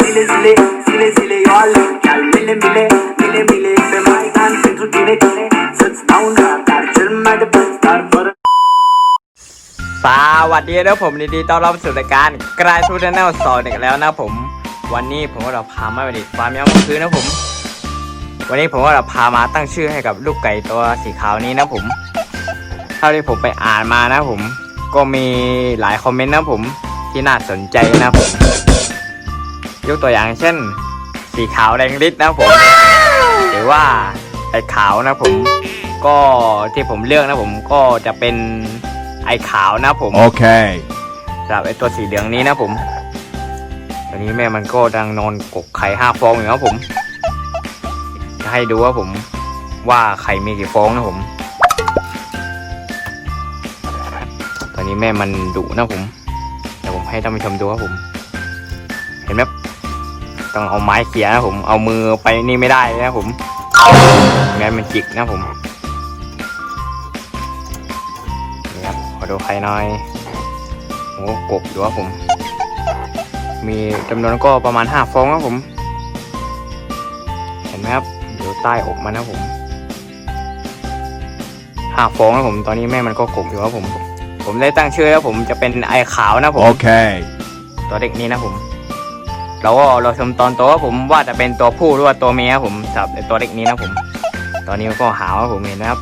Zile zile, zile zile, eu alerg Chiar mile mile, mile mile Pe Maidan pentru tine, tine Să-ți dau un radar cel mai de preț Dar fără สวัสดีนะผมดีๆต้อนรับสู่รายการกลายทูชแนลสอนอีกแล้วนะผม วันนี้ผมก็เราพามาไปดิษฐ์ฟาร์มยามคืนนะผม วันนี้ผมก็เราพามาตั้งชื่อให้กับลูกไก่ตัวสีขาวนี้นะผม เท่าที่ผมไปอ่านมานะผม ก็มีหลายคอมเมนต์นะผมที่น่าสนใจนะผม ยกตัวอย่างเช่น สีขาวแดงฤทธิ์นะผม หรือว่าไอ้ขาวนะผม ก็ที่ผมเลือกนะผมก็จะเป็นไอ้ขาวนะผม Okay. สำหรับไอ้ตัวสีเหลืองนี้นะผมตอนนี้แม่มันก็ดังนอนกกไข่ห้าฟองอยู่ครับผม จะให้ดูว่าผมว่าไข่มีกี่ฟองนะผม ตอนนี้แม่มันดุนะผม เดี๋ยวผมให้ท่านผู้ชมดูครับผม เห็นไหม ต้องเอาไม้เขี่ยนะผม เอามือไปนี่ไม่ได้เลยนะผมงั้นมันจิกนะผมนี่ครับขอดูไข่หน่อยโอ้กบอยู่ครับผม มีจำนวนก็ประมาณห้าฟองครับผม เห็นไหมครับอยู่ใต้อกมันนะผมห้าฟองนะผม ตอนนี้แม่มันก็กบอยู่ครับผม ผมได้ตั้งชื่อแล้วผมจะเป็นไอขาวนะผม Okay. ตัวเด็กนี้นะผม เราก็เราชมตอนโตว่าผมว่าจะเป็นตัวผู้หรือว่าตัวเมียผมสำหรับตัวเด็กนี้นะผม ตอนนี้มันก็หาวครับผมเห็นนะครับ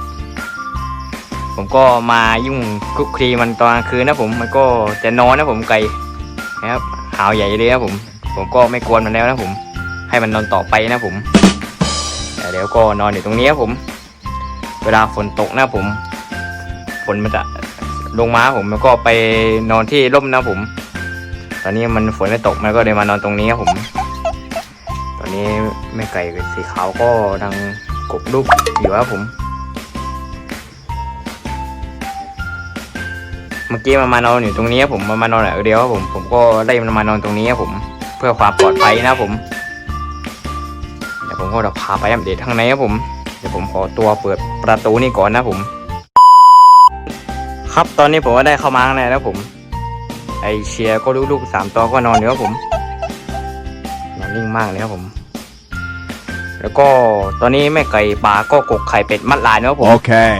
ผมก็มายุ่งคุกคลีมันตอนกลางคืนนะผมมันก็จะนอนนะผมไก่นะครับหาวใหญ่เลยนะผม ผมก็ไม่กวนมันแล้วนะผม ให้มันนอนต่อไปนะผมแต่เดี๋ยวก็นอนอยู่ตรงนี้ครับผม เวลาฝนตกนะผมฝนมันจะลงมาผมแล้วก็ไปนอนที่ร่มนะผม อนนี้มันฝนไม่ตกมันก็เลยมานอนตรงนี้ครับผม ตอนนี้แม่ไก่สีขาวก็ดังกบลูกอยู่ครับผม เมื่อกี้มันมานอนอยู่ตรงนี้ครับผมมันมานอนแบบเดียวครับผม ผมก็ไล่มันมานอนตรงนี้ครับผม เพื่อความปลอดภัยนะผมเดี๋ยวผมก็จะพาไปอัปเดตข้างในครับผมเดี๋ยวผมขอตัวเปิดประตูนี่ก่อนนะผม ครับตอนนี้ผมก็ได้เข้ามาข้างในแล้วผม ไอเชียร์ก็ลูกๆสามตัวก็นอนอยู่ครับผมนอนนิ่งมากเลยครับผม แล้วก็ตอนนี้แม่ไก่ป่าก็กกไข่เป็ดมัดลายนะครับผม Okay.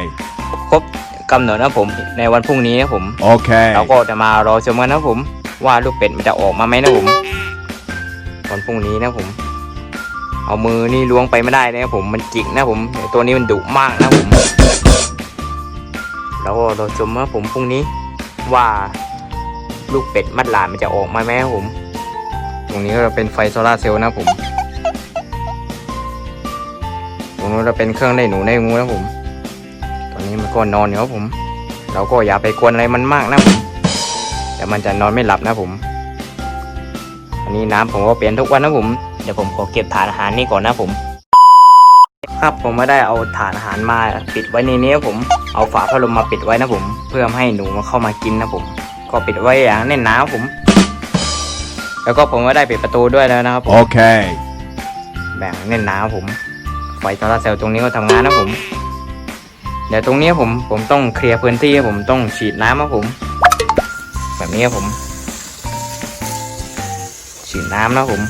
ครบกำหนดนะครับผมในวันพรุ่งนี้นะครับผม Okay. เราก็จะมารอชมกันนะครับผม ว่าลูกเป็ดมันจะออกมาไหมนะผมวันพรุ่งนี้นะผม เอามือนี่ล้วงไปไม่ได้นะครับผมมันจิกนะผมตัวนี้มันดุมากนะผมแล้วก็รอชมนะผมพรุ่งนี้ว่า ลูกเป็ดมัดหลานมันจะออกมาไหมครับผม ตรงนี้ก็จะเป็นไฟโซลาเซลล์นะผม ตรงนู้นจะเป็นเครื่องได้หนูได้งูนะผม ตอนนี้มันก็นอนอยู่ครับผม เราก็อย่าไปกวนอะไรมันมากนะผมเดี๋ยวมันจะนอนไม่หลับนะผม อันนี้น้ำผมก็เปลี่ยนทุกวันนะผม เดี๋ยวผมขอเก็บฐานอาหารนี่ก่อนนะผม ครับผมไม่ได้เอาฐานอาหารมาปิดไว้ในนี้ครับผม เอาฝาพัดลมมาปิดไว้นะผม เพื่อให้หนูมาเข้ามากินนะผม ก็ปิดไว้อย่างแน่นหนาครับผม แล้วก็ผมก็ได้ปิดประตูด้วยแล้วนะครับผม Okay. แบ่งแน่นหนาครับผม ไฟโซลาร์เซลล์ตรงนี้ก็ทำงานนะผม เดี๋ยวตรงนี้ผมผมต้องเคลียร์พื้นที่ครับผมต้องฉีดน้ำครับผม แบบนี้ครับผม ฉีดน้ำนะผม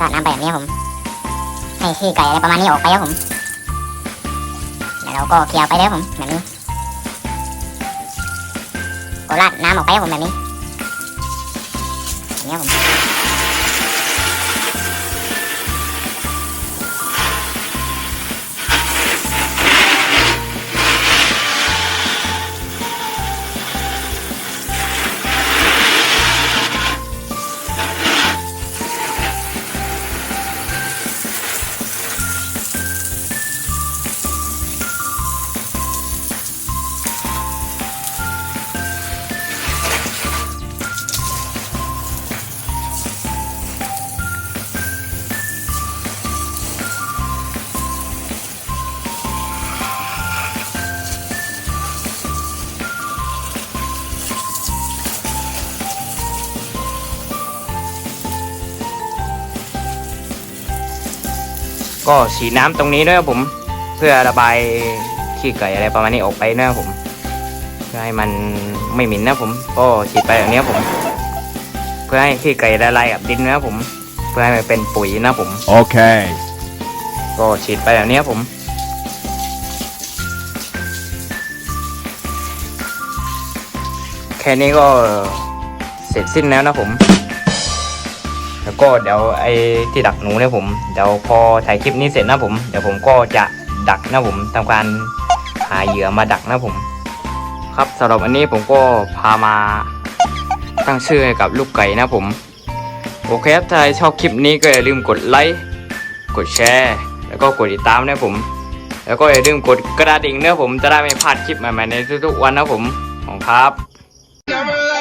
ราดน้ำไปแบบนี้ครับผม ให้ขี้ไก่อะไรประมาณนี้ออกไปครับผม แล้วเราก็เคลียร์ไปเลยครับผมแบบนี้ก็ ราดน้ำออกไปครับผมแบบนี้อย่างนี้ยผม ก็ฉีดน้ำตรงนี้ด้วยครับผม เพื่อระบายขี้ไก่อะไรประมาณนี้ออกไปนะครับผมเพื่อให้มันไม่เหม็นนะผม ก็ฉีดไปอย่างนี้ครับผมพื่อให้ขี้ไก่ละลายกับดินนะครับผม เพื่อให้มันเป็นปุ๋ยนะครับผม Okay. ก็ฉีดไปแบบนี้ครับผมแค่นี้ก็เสร็จสิ้นแล้วนะผม แล้วก็เดี๋ยวไอ้ที่ดักหนูเนี่ยผมเดี๋ยวพอถ่ายคลิปนี้เสร็จนะผม เดี๋ยวผมก็จะดักนะผมทำการหาเหยื่อมาดักนะผม ครับสำหรับอันนี้ผมก็พามาตั้งชื่อให้กับลูกไก่นะผมโอเคครับถ้าใครชอบคลิปนี้ก็อย่าลืมกดไลค์กดแชร์แล้วก็กดติดตามนะผม แล้วก็อย่าลืมกดกระดิ่งเนะผมจะได้ไม่พลาดคลิปใหม่ๆในทุกๆวันนะผมของครับ